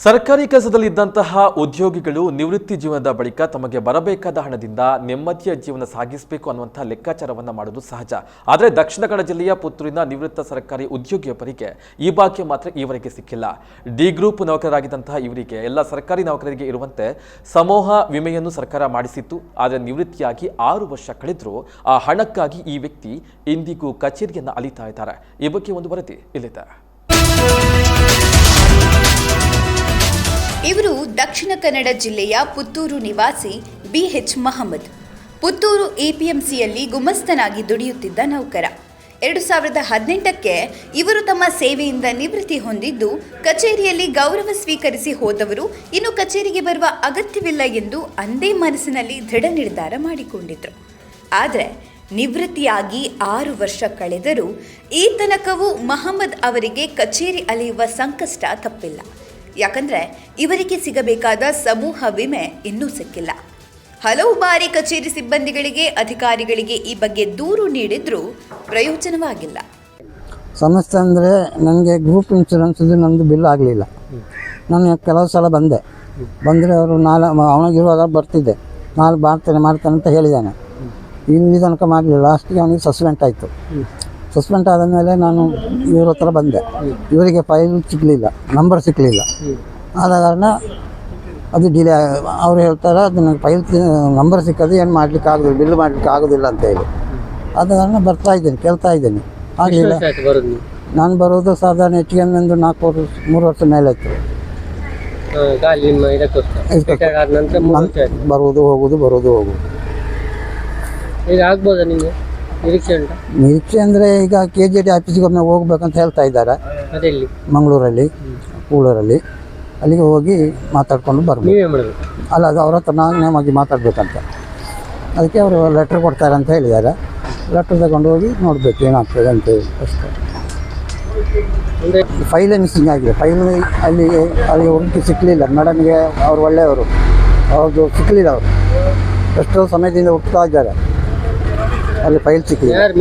ಸರ್ಕಾರಿ ಕೆಲಸದಲ್ಲಿದ್ದಂತಹ ಉದ್ಯೋಗಿಗಳು ನಿವೃತ್ತಿ ಜೀವನದ ಬಳಿಕ ತಮಗೆ ಬರಬೇಕಾದ ಹಣದಿಂದ ನೆಮ್ಮದಿಯ ಜೀವನ ಸಾಗಿಸಬೇಕು ಅನ್ನುವಂಥ ಲೆಕ್ಕಾಚಾರವನ್ನು ಮಾಡುವುದು ಸಹಜ. ಆದರೆ ದಕ್ಷಿಣ ಕನ್ನಡ ಜಿಲ್ಲೆಯ ಪುತ್ತೂರಿನ ನಿವೃತ್ತ ಸರ್ಕಾರಿ ಉದ್ಯೋಗಿಯೊಬ್ಬರಿಗೆ ಈ ಭಾಗ್ಯ ಮಾತ್ರ ಈವರೆಗೆ ಸಿಕ್ಕಿಲ್ಲ. ಡಿ ಗ್ರೂಪ್ ನೌಕರರಾಗಿದ್ದಂತಹ ಇವರಿಗೆ, ಎಲ್ಲ ಸರ್ಕಾರಿ ನೌಕರರಿಗೆ ಇರುವಂತೆ ಸಮೂಹ ವಿಮೆಯನ್ನು ಸರ್ಕಾರ ಮಾಡಿಸಿತ್ತು. ಆದರೆ ನಿವೃತ್ತಿಯಾಗಿ ಆರು ವರ್ಷ ಕಳೆದರೂ ಆ ಹಣಕ್ಕಾಗಿ ಈ ವ್ಯಕ್ತಿ ಇಂದಿಗೂ ಕಚೇರಿಯನ್ನು ಅಲಿತಾ ಇದ್ದಾರೆ. ಈ ಬಗ್ಗೆ ಒಂದು ವರದಿ ಇಲ್ಲಿದೆ. ಇವರು ದಕ್ಷಿಣ ಕನ್ನಡ ಜಿಲ್ಲೆಯ ಪುತ್ತೂರು ನಿವಾಸಿ ಬಿಎಚ್ ಮಹಮ್ಮದ್. ಪುತ್ತೂರು ಎಪಿಎಂಸಿಯಲ್ಲಿ ಗುಮಸ್ತನಾಗಿ ದುಡಿಯುತ್ತಿದ್ದ ನೌಕರ. ಎರಡು ಸಾವಿರದ ಹದಿನೆಂಟಕ್ಕೆ ಇವರು ತಮ್ಮ ಸೇವೆಯಿಂದ ನಿವೃತ್ತಿ ಹೊಂದಿದ್ದು, ಕಚೇರಿಯಲ್ಲಿ ಗೌರವ ಸ್ವೀಕರಿಸಿ ಹೋದವರು ಇನ್ನು ಕಚೇರಿಗೆ ಬರುವ ಅಗತ್ಯವಿಲ್ಲ ಎಂದು ಅಂದೇ ಮನಸ್ಸಿನಲ್ಲಿ ದೃಢ ನಿರ್ಧಾರ ಮಾಡಿಕೊಂಡಿದ್ದರು ಆದರೆ, ನಿವೃತ್ತಿಯಾಗಿ ಆರು ವರ್ಷ ಕಳೆದರೂ ಈ ತನಕವೂ ಮಹಮ್ಮದ್ ಅವರಿಗೆ ಕಚೇರಿ ಅಲೆಯುವ ಸಂಕಷ್ಟ ತಪ್ಪಿಲ್ಲ. ಯಾಕಂದ್ರೆ ಇವರಿಗೆ ಸಿಗಬೇಕಾದ ಸಮೂಹ ವಿಮೆ ಇನ್ನೂ ಸಿಕ್ಕಿಲ್ಲ. ಹಲವು ಬಾರಿ ಕಚೇರಿ ಸಿಬ್ಬಂದಿಗಳಿಗೆ, ಅಧಿಕಾರಿಗಳಿಗೆ ಈ ಬಗ್ಗೆ ದೂರು ನೀಡಿದ್ರೂ ಪ್ರಯೋಜನವಾಗಿಲ್ಲ. ಸಮಸ್ಯೆ ಅಂದರೆ ನನಗೆ ಗ್ರೂಪ್ ಇನ್ಶೂರೆನ್ಸ್ದು ನಮ್ಮದು ಬಿಲ್ ಆಗಲಿಲ್ಲ. ನಾನು ಕೆಲವು ಸಲ ಬಂದೆ. ಬಂದರೆ ಅವರು ನಾಳೆ ಅವನಿಗಿರುವಾಗ ಬರ್ತಿದ್ದೆ. ನಾಳೆ ಮಾಡ್ತೇನೆ ಮಾಡ್ತೇನೆ ಅಂತ ಹೇಳಿದ್ದಾನೆ ಇಲ್ಲಿ ತನಕ ಮಾಡಲಿಲ್ಲ. ಲಾಸ್ಟಿಗೆ ಅವನಿಗೆ ಸಸ್ಪೆಂಡ್ ಆಯಿತು. ಸಸ್ಪೆಂಡ್ ಆದ ಮೇಲೆ ನಾನು ಇವ್ರ ಹತ್ರ ಬಂದೆ. ಇವರಿಗೆ ಫೈಲ್ ಸಿಗಲಿಲ್ಲ ನಂಬರ್ ಸಿಗಲಿಲ್ಲ. ಆದ ಕಾರಣ ಅದು ಡಿಲೇ ಅವ್ರು ಹೇಳ್ತಾರೆ ಅದು ನನಗೆ ಫೈಲ್ ನಂಬರ್ ಸಿಕ್ಕದು ಏನು ಮಾಡ್ಲಿಕ್ಕೆ ಆಗೋದಿಲ್ಲ ಬಿಲ್ ಮಾಡ್ಲಿಕ್ಕೆ ಆಗೋದಿಲ್ಲ ಅಂತ ಹೇಳಿ. ಆದ ಕಾರಣ ಬರ್ತಾ ಇದ್ದೇನೆ ಕೇಳ್ತಾ ಇದ್ದೇನೆ. ಆಗಲಿಲ್ಲ ನಾನು ಬರೋದು ಸಾಧಾರಣ ಹೆಚ್ಚಿಗೆ ಒಂದು ನಾಲ್ಕು ವರ್ಷ ಮೂರು ವರ್ಷ ಮೇಲೆ ಆಯ್ತು. ಬರುವುದು ಹೋಗುದು ಬರುವುದು ಹೋಗುದು. ಈಗ ಆಗ್ಬೋದಾ ನಿಮಗೆ? ನಿರೀಕ್ಷೆ ಉಂಟಾ? ನಿರೀಕ್ಷೆ ಅಂದರೆ ಈಗ ಕೆ ಜಿ ಡಿ ಆಫೀಸ್ಗೆ ಒಮ್ಮೆ ಹೋಗ್ಬೇಕಂತ ಹೇಳ್ತಾ ಇದ್ದಾರೆ. ಅದೆಲ್ಲಿ? ಮಂಗಳೂರಲ್ಲಿ ಕೂಳೂರಲ್ಲಿ. ಅಲ್ಲಿಗೆ ಹೋಗಿ ಮಾತಾಡ್ಕೊಂಡು ಬರ್ಬೋದು ನೀವೇ ಮಾಡಬೇಕು? ಅಲ್ಲ ಅದು ಅವ್ರ ಹತ್ರ ನಾನು ನೇಮಾಗಿ ಮಾತಾಡಬೇಕಂತ. ಅದಕ್ಕೆ ಅವರು ಲೆಟ್ರ್ ಕೊಡ್ತಾರೆ ಅಂತ ಹೇಳಿದ್ದಾರೆ. ಲೆಟ್ರ್ ತಗೊಂಡು ಹೋಗಿ ನೋಡಬೇಕು ಏನಾಗ್ತದೆ ಅಂತ ಹೇಳಿ ಅಷ್ಟೇ. ಅಂದರೆ ಫೈಲೇ ಮಿಸ್ಸಿಂಗ್ ಆಗಿದೆ. ಫೈಲ್ ಅಲ್ಲಿ ಅಲ್ಲಿ ಹುಡುಕಿ ಸಿಕ್ಕಲಿಲ್ಲ ಮೇಡಮ್ಗೆ ಅವ್ರು ಒಳ್ಳೆಯವರು. ಅವ್ರದ್ದು ಸಿಕ್ಕಲಿಲ್ಲ ಅವರು. ಎಷ್ಟೋ ಸಮಯದಿಂದ ಹುಡ್ತಾ ಇದ್ದಾರೆ. ಅಲ್ಲಿ ಫೈಲ್ ಸಿಕ್ಕಿದೆ. ಯಾರು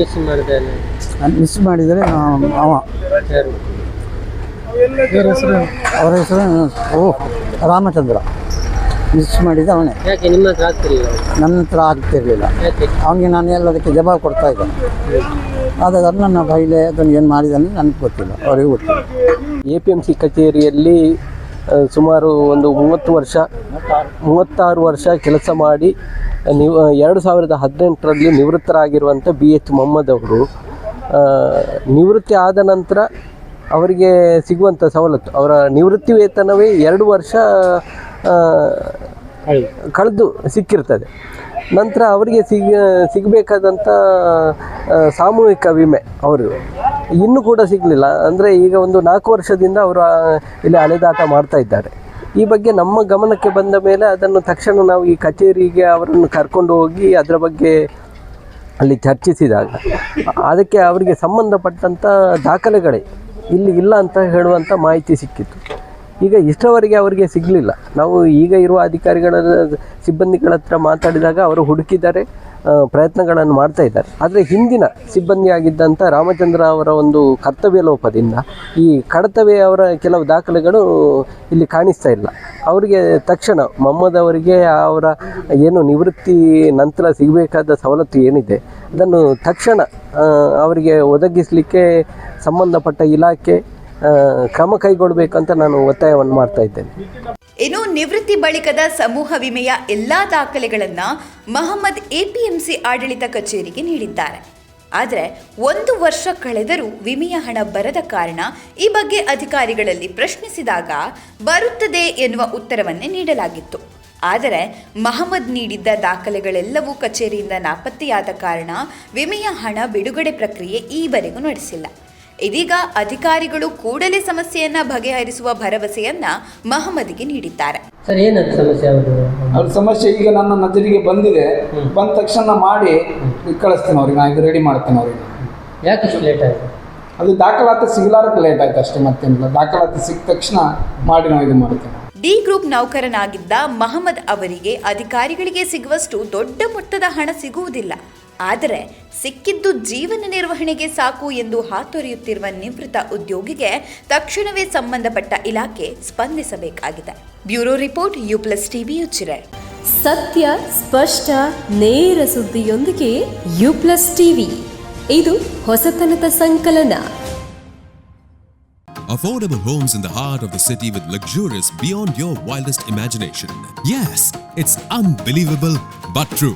ಮಿಸ್ ಮಾಡಿದರೆ ಅವ. ಹೆಸರು? ಅವರ ಹೆಸರು ಓ ರಾಮಚಂದ್ರ. ಮಿಸ್ ಮಾಡಿದ ಅವನೇ. ಯಾಕೆ ನಿಮ್ಮ ಹತ್ರ ಆಗ್ತಿರಲಿಲ್ಲ ನನ್ನ ಹತ್ರ ಆಗ್ತಿರಲಿಲ್ಲ. ಯಾಕೆ? ಅವನಿಗೆ ನಾನು ಎಲ್ಲದಕ್ಕೆ ಜವಾಬ್ ಕೊಡ್ತಾ ಇದ್ದೆ. ಆದಾಗ ನನ್ನ ಫೈಲೆ ಅದನ್ನು ಏನು ಮಾಡಿದ್ದಾನೆ ನನಗೆ ಗೊತ್ತಿಲ್ಲ. ಅವರಿಗೆ ಗೊತ್ತಿಲ್ಲ. ಎ ಪಿ ಎಂ ಸಿ ಕಚೇರಿಯಲ್ಲಿ ಸುಮಾರು ಒಂದು ಮೂವತ್ತು ವರ್ಷ ಮೂವತ್ತಾರು ವರ್ಷ ಕೆಲಸ ಮಾಡಿ, ನೀವು ಎರಡು ಸಾವಿರದ ಹದಿನೆಂಟರಲ್ಲಿ ನಿವೃತ್ತರಾಗಿರುವಂಥ ಬಿ ಎಚ್ ಮೊಹಮ್ಮದ್ ಅವರು ನಿವೃತ್ತಿ ಆದ ನಂತರ ಅವರಿಗೆ ಸಿಗುವಂಥ ಸವಲತ್ತು. ಅವರ ನಿವೃತ್ತಿ ವೇತನವೇ ಎರಡು ವರ್ಷ ಕಳೆದು ಸಿಕ್ಕಿರ್ತದೆ. ನಂತರ ಅವರಿಗೆ ಸಿಗ, ಸಿಗಬೇಕಾದಂಥ ಸಾಮೂಹಿಕ ವಿಮೆ ಅವರು. ಇನ್ನೂ ಕೂಡ ಸಿಗಲಿಲ್ಲ. ಅಂದರೆ ಈಗ ಒಂದು ನಾಲ್ಕು ವರ್ಷದಿಂದ ಅವರು ಇಲ್ಲಿ ಅಲೆದಾಟ ಮಾಡ್ತಾ ಇದ್ದಾರೆ. ಈ ಬಗ್ಗೆ ನಮ್ಮ ಗಮನಕ್ಕೆ ಬಂದ ಮೇಲೆ ಅದನ್ನು ತಕ್ಷಣ ನಾವು ಈ ಕಚೇರಿಗೆ ಅವರನ್ನು ಕರ್ಕೊಂಡು ಹೋಗಿ ಅದರ ಬಗ್ಗೆ ಅಲ್ಲಿ ಚರ್ಚಿಸಿದಾಗ, ಅದಕ್ಕೆ ಅವರಿಗೆ ಸಂಬಂಧಪಟ್ಟಂಥ ದಾಖಲೆಗಳೇ ಇಲ್ಲಿ ಇಲ್ಲ ಅಂತ ಹೇಳುವಂಥ ಮಾಹಿತಿ ಸಿಕ್ಕಿತ್ತು. ಈಗ ಇಷ್ಟರವರೆಗೆ ಅವರಿಗೆ ಸಿಗಲಿಲ್ಲ. ನಾವು ಈಗ ಇರುವ ಅಧಿಕಾರಿಗಳ, ಸಿಬ್ಬಂದಿಗಳ ಹತ್ರ ಮಾತಾಡಿದಾಗ ಅವರು ಹುಡುಕಿದ್ದಾರೆ ಪ್ರಯತ್ನಗಳನ್ನು ಮಾಡ್ತಾ ಇದ್ದಾರೆ. ಆದರೆ ಹಿಂದಿನ ಸಿಬ್ಬಂದಿಯಾಗಿದ್ದಂಥ ರಾಮಚಂದ್ರ ಅವರ ಒಂದು ಕರ್ತವ್ಯ ಲೋಪದಿಂದ ಈ ಕಡತವೇ ಅವರ ಕೆಲವು ದಾಖಲೆಗಳು ಇಲ್ಲಿ ಕಾಣಿಸ್ತಾ ಇಲ್ಲ. ಅವರಿಗೆ ತಕ್ಷಣ ಮೊಹಮ್ಮದ್ ಅವರಿಗೆ ಅವರ ಏನು ನಿವೃತ್ತಿ ನಂತರ ಸಿಗಬೇಕಾದ ಸವಲತ್ತು ಏನಿದೆ, ಅದನ್ನು ತಕ್ಷಣ ಅವರಿಗೆ ಒದಗಿಸಲಿಕ್ಕೆ ಸಂಬಂಧಪಟ್ಟ ಇಲಾಖೆ ಕ್ರಮ ಕೈಗೊಳ್ಳಬೇಕಂತ ನಾನು ಒತ್ತಾಯವನ್ನು ಮಾಡ್ತಾ ಇದ್ದೇನೆ. ಇನ್ನು ನಿವೃತ್ತಿ ಬಳಿಕದ ಸಮೂಹ ವಿಮೆಯ ಎಲ್ಲಾ ದಾಖಲೆಗಳನ್ನು ಮಹಮ್ಮದ್ ಎಪಿಎಂಸಿ ಆಡಳಿತ ಕಚೇರಿಗೆ ನೀಡಿದ್ದಾರೆ. ಆದರೆ ಒಂದು ವರ್ಷ ಕಳೆದರೂ ವಿಮೆಯ ಹಣ ಬರದ ಕಾರಣ ಈ ಬಗ್ಗೆ ಅಧಿಕಾರಿಗಳಲ್ಲಿ ಪ್ರಶ್ನಿಸಿದಾಗ ಬರುತ್ತದೆ ಎನ್ನುವ ಉತ್ತರವನ್ನೇ ನೀಡಲಾಗಿತ್ತು. ಆದರೆ ಮಹಮ್ಮದ್ ನೀಡಿದ್ದ ದಾಖಲೆಗಳೆಲ್ಲವೂ ಕಚೇರಿಯಿಂದ ನಾಪತ್ತೆಯಾದ ಕಾರಣ ವಿಮೆಯ ಹಣ ಬಿಡುಗಡೆ ಪ್ರಕ್ರಿಯೆ ಈವರೆಗೂ ನಡೆಸಿಲ್ಲ. ಇದೀಗ ಅಧಿಕಾರಿಗಳು ಕೂಡಲೇ ಸಮಸ್ಯೆಯನ್ನ ಬಗೆಹರಿಸುವ ಭರವಸೆಯನ್ನ ಮಹಮ್ಮದ್ಗೆ ನೀಡಿದ್ದಾರೆ. ಸರ್ ಏನದು ಸಮಸ್ಯೆ ಅವರು ಅವ್ರ ಸಮಸ್ಯೆ ಈಗ ನನ್ನ ನಜರಿಗೆ ಬಂದಿದೆ. ಬಂದ ತಕ್ಷಣ ಮಾಡಿ ಕಳಿಸ್ತೇನೆ ಅವ್ರಿಗೆ ನಾ ಈಗ ರೆಡಿ ಮಾಡ್ತೇನೆ ಅವ್ರಿಗೆ. ಯಾಕೆ ಇಷ್ಟು ಲೇಟ್ ಆಯಿತು? ಅದು ದಾಖಲಾತಿ ಸಿಗಲಾರಕ್ಕೆ ಲೇಟ್ ಆಯ್ತು ಅಷ್ಟೇ ಮತ್ತೇನಿಲ್ಲ. ದಾಖಲಾತಿ ಸಿಕ್ಕ ತಕ್ಷಣ ಮಾಡಿ ನಾವು ಇದು ಮಾಡ್ತೇವೆ ಡಿ ಗ್ರೂಪ್ ನೌಕರನಾಗಿದ್ದ ಮಹಮ್ಮದ್ ಅವರಿಗೆ ಅಧಿಕಾರಿಗಳಿಗೆ ಸಿಗುವಷ್ಟು ದೊಡ್ಡ ಮೊತ್ತದ ಹಣ ಸಿಗುವುದಿಲ್ಲ. ಆದರೆ ಸಿಕ್ಕಿದ್ದು ಜೀವನ ನಿರ್ವಹಣೆಗೆ ಸಾಕು ಎಂದು ಹಾತೊರೆಯುತ್ತಿರುವ ನಿವೃತ್ತ ಉದ್ಯೋಗಿಗೆ ತಕ್ಷಣವೇ ಸಂಬಂಧಪಟ್ಟ ಇಲಾಖೆ ಸ್ಪಂದಿಸಬೇಕಾಗಿದೆ bureau report U plus TV ಉಚ್ಚಿರೆ ಸತ್ಯ ಸ್ಪಷ್ಟ ನೇರ ಸುದ್ದಿಯೊಂದಿಗೆ ಯು ಪ್ಲಸ್ ಟಿವಿ ಇದು ಹೊಸತನದ ಸಂಕಲನ Affordable homes in the heart of the city with luxurious beyond your wildest imagination. Yes, it's unbelievable but true.